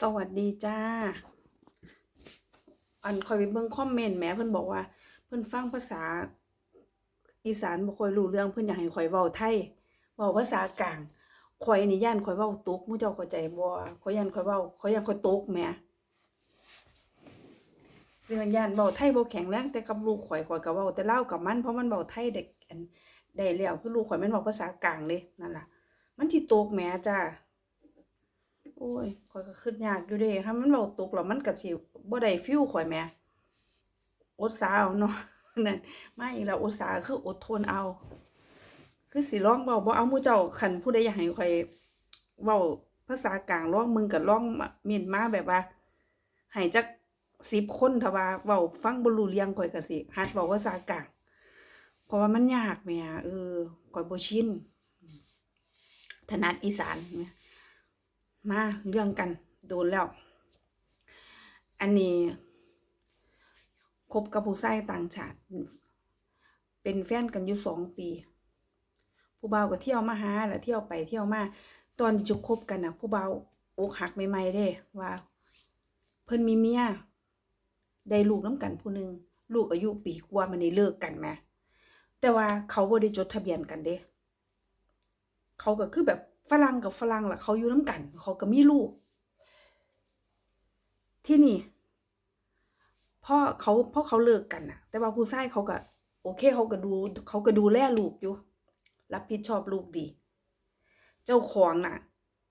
สวัสดีจ้า อันคอยไปเบิ่งคอมเมนต์แหมเพิ่นบอกว่า เพิ่นฟังภาษา อีสานบ่ค่อยรู้เรื่องเพิ่นอยากให้ข่อยเว้าไทยเว้าภาษากลางข่อยนี่ย่านข่อยเว้าตกมู่เจ้าเข้าใจบ่ข่อยย่านข่อยเว้าข่อยย่านข่อยตกแหมซึ่งมันย่านเว้าไทยบ่แข็งแรงแต่กับลูกข่อยข่อยก็เว้าแต่เล่ากับมันเพราะมันเว้าไทยได้ได้แล้วคือลูกข่อยมันเว้าภาษากลางเด้นั่นล่ะ มันสิตกแหมจ้า โอ้ยข่อยก็คิดยากอยู่เด้ถ้ามันเว้าตกแล้วมันก็สิบ่ได้ฟีลข่อยแหมอดสาเอาเนาะนั่นไมาอีกแล้วอดสาคืออดทนเอา คือสิลองเว้าบ่เอามู่เจ้าคันผู้ใดอยากให้ข่อยเว้าภาษากลางลองมึงก็ลองเม่นมาแบบว่าให้จัก10คนถ้าว่าเว้าฟังบ่รู้เรื่องข่อยก็สิหัดเว้าภาษากลางเพราะว่ามันยากแหมเออข่อยบ่ชินถนัดอีสานแหม มาเรื่องกันโดนแล้ว อันนี้คบกับผู้ชายต่างชาติ เป็นแฟนกันอยู่สองปี ผู้เบาก็เที่ยวมาหาแหละเที่ยวไปเที่ยวมาตอนจะคบกันนะผู้เบาอกหักใหม่ๆเด้ว่า เพิ่นมีเมียได้ลูกน้ำกันผู้หนึ่งลูกอายุปีกว่ามันได้เลิกกันแหมแต่ว่าเขาบ่ได้จดทะเบียนกันเด้ เขาก็คือแบบ ฝรั่งกับฝรั่งล่ะเขาอยู่น้ำกัน เขาก็มีลูก ที่นี่พ่อเขาพ่อเขาเลิกกันนะแต่ว่าผู้ชายเขาก็โอเคเขาก็ดูเขาก็ดูแลลูกอยู่ รับผิดชอบลูกดี เจ้าของน่ะ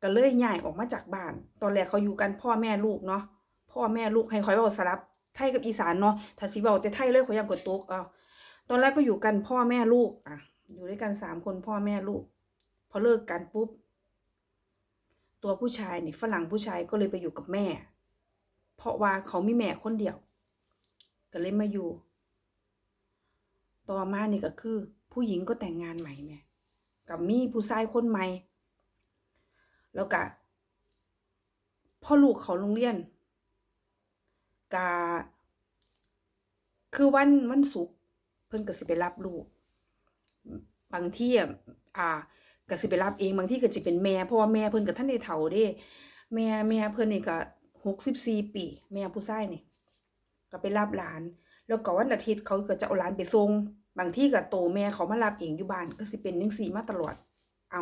ก็เลยย้ายออกมาจากบ้าน ตอนแรกเขาอยู่กันพ่อแม่ลูกเนาะพ่อแม่ลูกให้คอยเว้าสลับไทยกับอีสานเนาะถ้าสิเว้าแต่ไทยเลยขอยอยากกดตกเอาตอนแรกก็อยู่กันพ่อแม่ลูกอะอยู่ด้วยกันสามคนพ่อแม่ลูก พอเลิกกันปุ๊บ ตัวผู้ชายนี่ฝรั่งผู้ชายก็เลยไปอยู่กับแม่ เพราะว่าเขามีแม่คนเดียว ก็เลยมาอยู่ ต่อมานี่ก็คือ ผู้หญิงก็แต่งงานใหม่แม่กับมีผู้ชายคนใหม่ แล้วก็พ่อลูกเขาโรงเรียนกาคือวันวันศุกร์เพิ่นก็สิไปรับลูก บางที่อะอ่า ก็สิไปรับเองบางที่ก็สิเป็นแม่เพราะว่าแม่เพิ่นก็ท่านได้เฒ่าเด้ แม่แม่เพิ่นนี่ก็หกสิบสี่ปี แม่ผู้ชายนี่ก็ไปรับหลาน แล้วก็วันอาทิตย์เขาก็จะเอาหลานไปส่งบางที่ก็โตแม่เขามารับเองอยู่บ้านก็สิเป็นจังซี่มาตลอด เอา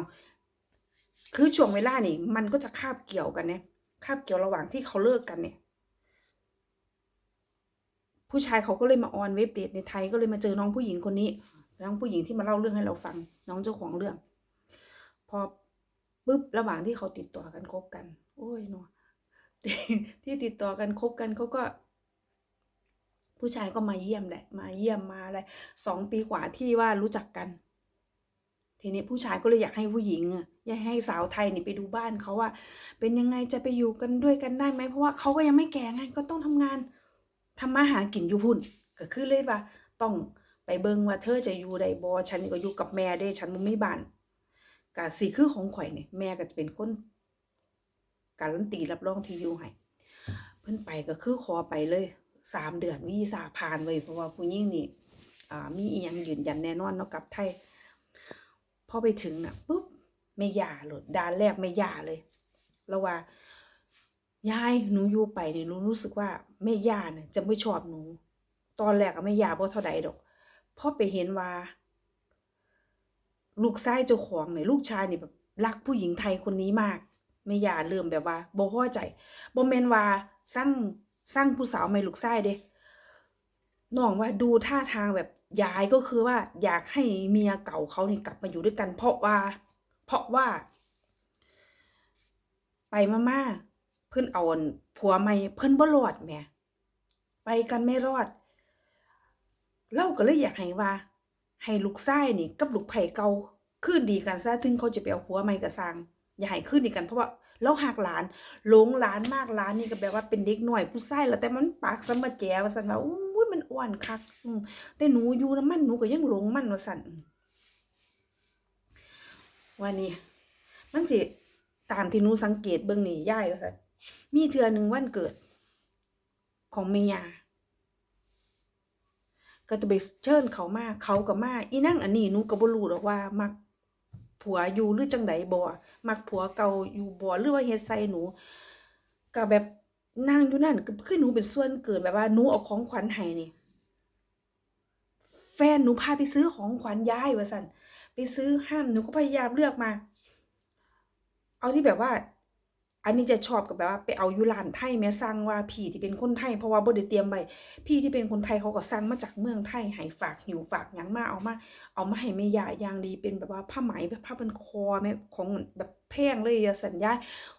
คือช่วงเวลานี่มันก็จะคาบเกี่ยวกันเนี่ยคาบเกี่ยวระหว่างที่เขาเลิกกันเนี่ยผู้ชายเขาก็เลยมาออนเว็บเดทในไทยก็เลยมาเจอน้องผู้หญิงคนนี้ น้องผู้หญิงที่มาเล่าเรื่องให้เราฟัง น้องเจ้าของเรื่อง พอปุ๊บระหว่างที่เขาติดต่อกันคบกัน โอ้ยเนาะที่ติดต่อกันคบกันเขาก็ ผู้ชายก็มาเยี่ยมแหละ มาเยี่ยมมาอะไรสองปีกว่าที่ว่ารู้จักกัน ทีนี้ผู้ชายก็เลยอยากให้ผู้หญิงอะอยากให้สาวไทยนี่ไปดูบ้านเขาว่า เป็นยังไงจะไปอยู่กันด้วยกันได้ไหมเพราะว่าเขาก็ยังไม่แก่ไงก็ต้องทำงานทำมาหากินอยู่พุ่นก็คือเลยว่า ต้องไปเบิ่งว่าเธอจะอยู่ได้บ่ฉันก็อยู่กับแม่เด้ฉันบ่มีบ้าน ก็สิคือของข่อยนี่ยแม่ก็จะเป็นคนการันตีรับรองที่อยู่ให้เพิ่นไปก็คือขอไปเลยสามเดือนวีซ่าผ่านไว้เพราะว่าผู้หญิงนี่อ่ามีอีหยังยืนยันแน่นอนเนาะกับไทยพอไปถึงน่ะปุ๊บไม่ยาเลยด่านแรกไม่ยาเลยแล้วว่ายายหนูอยู่ไปเนี่ยหนูรู้สึกว่าแม่ย่าเนี่ยจะไม่ชอบหนู ตอนแรกอะแม่ย่าบ่เท่าใดดอกพอไปเห็นว่า ลูกชายเจ้าของเนี่ยลูกชายเนี่ยแบบรักผู้หญิงไทยคนนี้มากแม่อย่าเริ่มแบบว่าบ่พอใจบ่แมนว่าสร้างสร้างผู้สาวใหม่ลูกชายเด้น้องว่าดูท่าทางแบบยายก็คือว่า อยากให้เมียเก่าเขานี่กลับมาอยู่ด้วยกัน เพราะว่า เพราะว่า ไปมาม่าเพิ่อนเอาอนผัวใหม่เพิ่อนบ่รอดแหมไปกันไม่รอดเราก็เลยอยากให้ว่า ให้ลูกชายนี่กับลูกไผ่เก่าคืนดีกันซะถึงเขาจะไปเอาผัวใหม่ก็สร้างอย่าให้คืนดีกันเพราะว่าเราหักหลานหลงหลานมากหลานนี่ก็แบบว่าเป็นเด็กหน้อยผู้ชายแล้วแต่มันปากสมมาแจว่าซั่นว่าอุ้ยมันอ้วนคักแต่หนูอยู่นำมันหนูก็ยังหลงมันว่าซั่นว่านี่มันสิตามที่หนูสังเกตเบิ่งนี่ย่ายว่าซั่นมีเทือหนึ่งวันเกิดของแม่ย่า ก็จะไปเชิญเขามาเขาก็มาอีนั่งอันนี้หนูก็บ่รู้ดอกว่ามักผัวอยู่หรือจังใดบ่มักผัวเก่าอยู่บ่หรือว่าเฮ็ดใส่หนูก็แบบนั่งอยู่นั่นก็คือหนูเป็นส่วนเกินแบบว่าหนูเอาของขวัญให้นี่ แฟนหนูพาไปซื้อของขวัญย้ายว่าสั่นไปซื้อห้ามหนูก็พยายามเลือกมา เอาที่แบบว่า อันนี้จะชอบกับแบบว่าไปเอายูร้านไทยแม่สั่งว่าพี่ที่เป็นคนไทยเพราะว่าบ่ได้เตรียมไว้พี่ที่เป็นคนไทยเขาก็สั่งมาจากเมืองไทยให้ฝากหิวฝากหยังมาเอามา เอามาให้แม่ยาอย่างดีเป็นแบบว่าผ้าไหมแบบผ้าพันคอแม่ของแบบแพงเลยสัญญา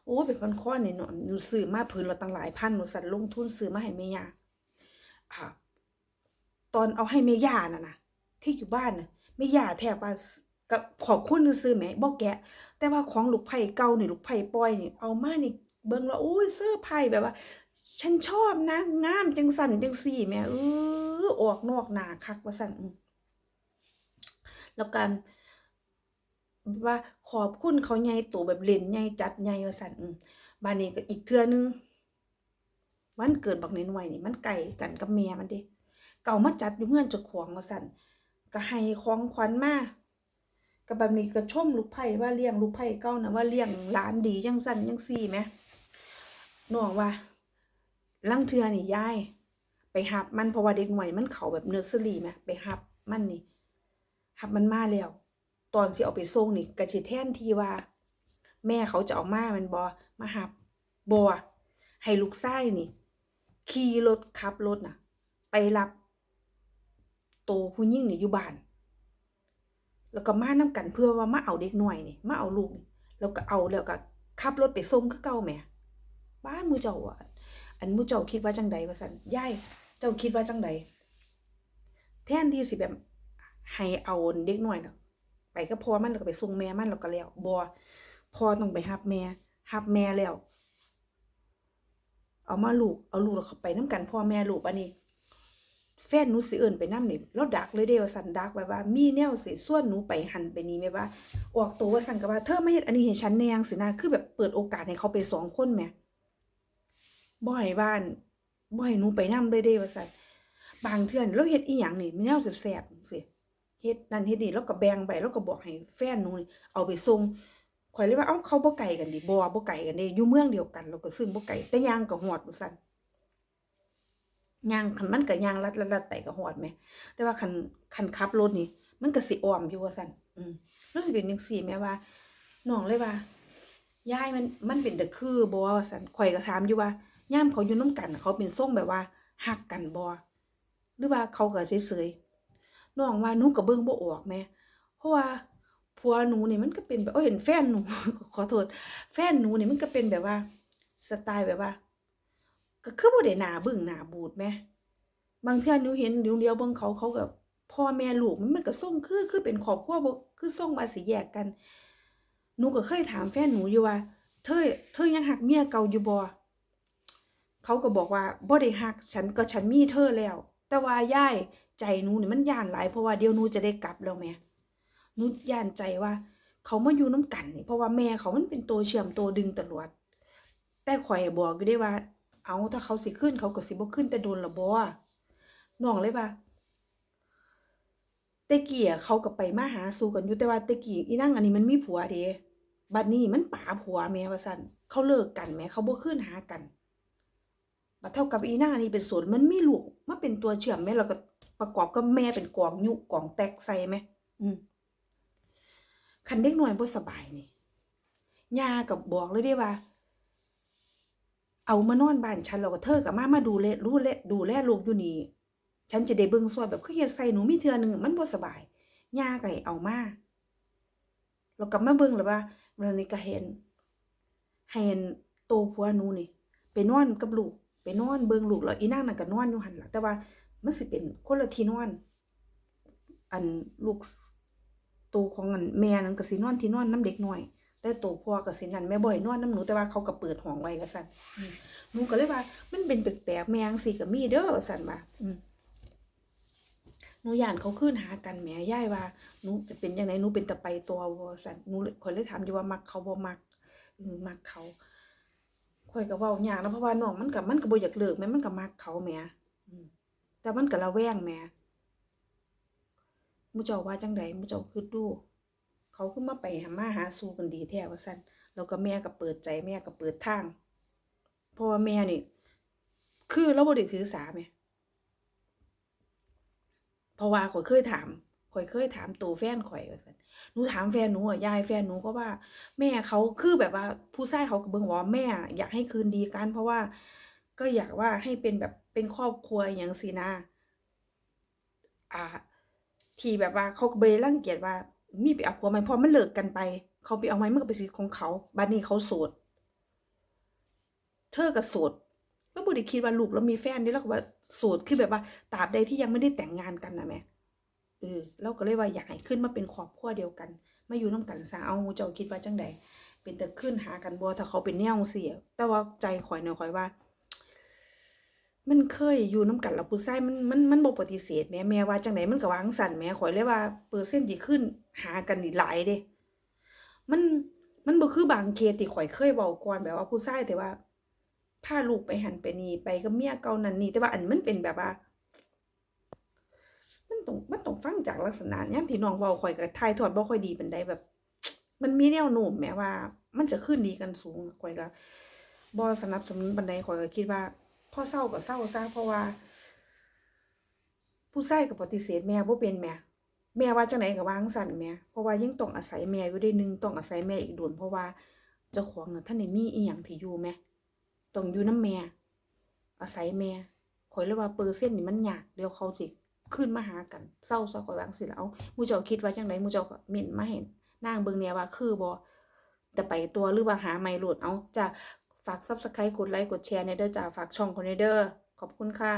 โอ้เป็นพันคอเนี่เนาะหนูซื้อมาพื้นละตั้งหลายพันหนูสั่นลงทุนซื้อมาให้แม่ยาอ่าตอนเอาให้แม่ย่าน่ะนะที่อยู่บ้านน่ะแม่ย่าแทบว่า ก็ขอบคุณซื้อๆแหมบ่แกะ แต่ว่าของลูกไผ่เก่านี่ลูกไผ่ปล่อยนี่เอามานี่เบิ่งแล้วโอ้ยเสื้อไผ่แบบว่า ฉันชอบนะงามจังสั่นจังสี่แม่เออออกนอกหนาคักว่าสั่นแล้วกันว่าขอบคุณเขาใหญ่โตแบบเล่นใหญ่จัดใหญ่ว่าสั่นบ้านนี้ก็อีกเทื่อนึงวันเกิดบักเน้อยๆนี่มันไก่กันกับแม่มันเด้เก่ามาจัดอยู่เงื่อนจ้าของว่าสั่นก็ให้ของขวัญมา ก็แบบนี้ก็ชมลูกไผ่ว่าเลี้ยงลูกไผ่เก่านะว่าเลี้ยงหลานดีจังสั่นจังซี่แหมน้องว่าลังเทือนี่ยายไปหับมันเพราะว่าเด็กหน่อยมันเขาแบบเนอร์เซอรี่แหมไปหับมันนี่หับมันมาแล้ว ตอนสิเอาไปส่งนี่ก็สิแทนที่ว่า แม่เขาจะเอามามันบ่มาหับบ่ให้ลูกชายนี่ขี่รถขับรถน่ะ ไปรับ โตผู้หญิงนี่อยู่บ้าน ก็มานํกันเพื่อว่ามาเอาเด็กหน้อยนี่มาเอาลูกนี่แล้วก็เอาแล้วก็ขับรถไปส่งคือเก่าแหมบ้านมู่เจ้าอะอันมู่เจ้าคิดว่าจังใดว่าซั่นยายเจ้าคิดว่าจังใดแทนที่สิแบบให้เอาเด็กหน้อยน่ะไปก็พอมันแล้วก็ไปส่งแม่มันแล้วก็แล้วบ่พอต้องไปรับแม่รับแม่แล้ว เอามาลูกเอาลูกแล้วเขาไปน้ำกันพ่อแม่ลูกอันนี้ แฟนหนูสิเอิ้นไปนำนี่แล้วดักเลยเด้ว่าสั่นดักไว้ว่า มีแนวสิส่วนหนูไปหันไปนี่แม่ว่า ออกตัวว่าสั่นก็ว่าเธอมาเฮ็ดอันนี้ให้ฉันแนงสินะคือแบบเปิดโอกาสให้เขาไปสองคนแหมบ่ให้บ้านบ่ให้หนูไปนำเลยเด้ว่าสั่นบางเทื่อเราเฮ็ดอีหยังนี่มีแนวแซ่บๆจังซี่เฮ็ดนั่นเฮ็ดนี่แล้วก็แบ่งไปแล้วก็บอกให้แฟนหนูเอาไปส่งข่อยเลยว่าเอ้าเขาบ่ไกลกันดิบ่บ่ไกลกันเด้อยู่เมืองเดียวกัน แล้วก็ซึ่งบ่ไกลแต่ยางก็ฮอดว่าซั่น ย่างคันมันก็ย่างลัดๆๆไปก็ฮอดแหม แต่ว่าคันคันขับรถนี่มันก็สิอ้อมอยู่ว่าซั่นอืมรู้สิเป็นจังซี่แม่ว่าน้องเลยว่ายายมันมันเป็นตะคือบ่ว่าซั่นข่อยก็ถามอยู่ว่าย่ามเขาอยู่นํกันเขาเป็นทรงแบบว่าฮักกันบ่หรือว่าเขาก็เฉยๆน้องว่าหนูก็เบิ่งบ่ออกแหมเพราะว่าผัวหนูนี่มันก็เป็นแบบโอ้เห็นแฟนหนูขอโทษ แฟนหนูนี่มันก็เป็นแบบว่าสไตล์แบบว่า ก็คือบ่ได้หน้าบึ้งหน้าบูดแหมบางเทื่อหนูเห็นเดียวๆเบิ่งเขาเขาก็พ่อแม่ลูกมันมันก็ส่งคือคือเป็นครอบครัวบ่คือส่งมาสิแยกกันหนูก็เคยถามแฟนหนูอยู่ว่า เธอเธอยังหักเมียเก่าอยู่บ่เขาก็บอกว่าบ่ได้หักฉันก็ฉันมีเธอแล้ว แต่ว่ายายใจหนูนี่มันย่านหลายเพราะว่าเดี๋ยวหนูจะได้กลับแล้วแหมหนูย่านใจว่า เขามาอยู่น้ำกันนี่เพราะว่าแม่เขามันเป็นตัวเชื่อมตัวดึงตลอดแต่ข่อยบอกอยู่ได้ว่า เอาถ้าเขาสิขึ้นเขาก็สิบ่ขึ้นแต่โดนละบ่น้องเลยว่าแต่กี้อเขาก็ไปมาหาสู่กันอยู่แต่ว่าแต่กี้อีนั่งอันนี้มันมีผัวเด้บัดนี้มันป๋าผัวแม่ว่าซั่นเขาเลิกกันแหมเขาบ่คืนหากันบัดเท่ากับอีนั่งอันนี้เป็นโสดมันมีลูกมาเป็นตัวเชื่อมแม่แล้วก็ประกอบกับแม่เป็นกองยุกองแตกใส่แม่อืมคันเด็กหน้อยบ่สบายนี่ยากับบอกเลยเด้ว่า เอามานอนบ้านฉันแล้วก็เธอกับมามาดูแลรู้แลดูแลลูกอยู่นี่ฉันจะได้เบิ่งซอยแบบคือเฮ็ดใส่หนูมีเทื่อหนึงมันบ่สบายย่าก็ให้เอามาแล้วก็มาเบิ่งแล้วว่าวันนี้ก็เห็นเห็นโตผัวหนูนี่ไปนอนกับลูกไปนอนเบิ่งลูกแล้วอีนางนั่นก็นอนอยู่หั่นล่ะแต่ว่ามันสิเป็นคนละที่นอน อันลูกตัวของอันแม่นั้นก็สินอนที่นอนน้ำเด็กน้อย แต่ตัวพ่อก็สินั่นแม่บ่ให้นอนน้ำหนูแต่ว่าเขาก็เปิดห้องไว้ว่าซั่นอืมหนูก็เลยว่า มันเป็นแปลกๆแม่จังซี่ก็มีเด้อว่าซั่นว่าอืมหนูย่านเขาคืนหากันแหมยายว่าหนูจะเป็นจังไดหนูเป็นตะไปตัวบ่ว่าซั่นหนูเลยข้อยเลยถามอยู่ว่ามักเขาบ่มักอือมักเขาข้อยก็เว้ายากนะเพราะว่าน้องมันก็มันก็บ่อยากเลิกแหมมันก็มักเขาแหมอืมแต่มันก็ระแวงแหมหมู่เจ้าว่าจังใดหมู่เจ้าคิดดู เขาคือมาไปหามาหาสู่กันดีแท้ว่าซั่นแล้วก็แม่ก็เปิดใจแม่ก็เปิดทาง เพราะว่าแม่นี่ คือเราบ่ได้ถือสาแหมเพราะว่าข่อยเคยถามข่อยเคยถามตัวแฟนข่อยว่าซั่นหนูถามแฟนหนูอะยายแฟนหนูก็ว่า แม่เขาคือแบบว่าผู้ชายเขาก็เบิ่งว่าแม่ อยากให้คืนดีกัน เพราะว่าก็อยากว่าให้เป็นแบบเป็นครอบครัวอย่างซีนะอ่า ที่แบบว่าเขาก็บ่รังเกียจว่า มีไปเอาผัวใหม่พราะมันเลิกกันไป เขาไปเอาใหมมันก็เป็นสิทธิ์ของเขาบัดนี้เขาโสด เธอก็โสดแล้วบ่ได้คิดว่าลูกเรามีแฟนเด้แล้วก็ว่าโสดคือแบบว่าตราบใดที่ยังไม่ได้แต่งงานกันนะแม่เออเราก็เลยว่าอยากให้ขึ้นมาเป็นครอบครัวเดียวกันมาอยู่น้ำกันซะเอาเจ้าคิดว่าจังใดเป็นแต่ขึ้นหากันบ่ถ้าเขาเป็นแนวจังซี่อะแต่ว่าใจข่อยเนี่ยข่อยว่า มันเคยอยู่น้ำกันแล้วผู้ชายมันมันมันบ่ปฏิเสธแหมแม่ว่าจังไดมันก็ว่าจั่งซั้นแหมข่อยเลยว่าเปอร์เซ็นต์ที่ขึ้นหากันนี่หลายเดะมันมันบ่คือบางเคสที่ข่อยเคยเว้าก่อนแบบว่าผู้ชายแต่ว่าพาลูกไปหันไปนี่ไปกับเมียเก่านั่นนี่แต่ว่าอันมันเป็นแบบว่า มันต้องมันต้องฟังจากลักษณะยามที่น้องเว้าข่อยก็ถ่ายทอดบ่ค่อยดีเปานใดแบบ มันมีแนวโน้มแหมว่า มันจะขึ้นดีกันสูงข่อยก็บ่สนับสนุนปานใดข่อยก็คิดว่า พ่อเศร้าก็เศร้าซะเพราะว่า ผู้ชายก็ปฏิเสธแม่บ่เป็นแม่แม่ว่าจังไดก็วาจั่งซั่นแม่เพราะว่ายังต้องอาศัยแม่อยู่ได้นึงต้องอาศัยแม่อีกโดนเพราะว่าเจ้าของน่ะท่านได้มีอีหยังที่อยู่แหมต้องอยู่น้ำแม่ อาศัยแม่ข่อยเลยว่าเปอร์เซ็นต์นี่มันยากเดี๋ยวเขาสิขึ้นมาหากันเศร้าซะข่อยวางซี้ล่ะเอ้าหมู่เจ้าคิดว่าจังไดหมู่เจ้าก็เม้นมาให้นนางเบิงแหน่ว่าคือบ่แต่ไปตัวหรือว่าหาใหม่โลดเอาจะ ฝาก Subscribe กดไลค์กดแชร์ในเด้อจ้าฝากช่องคนในเด้อขอบคุณค่ะ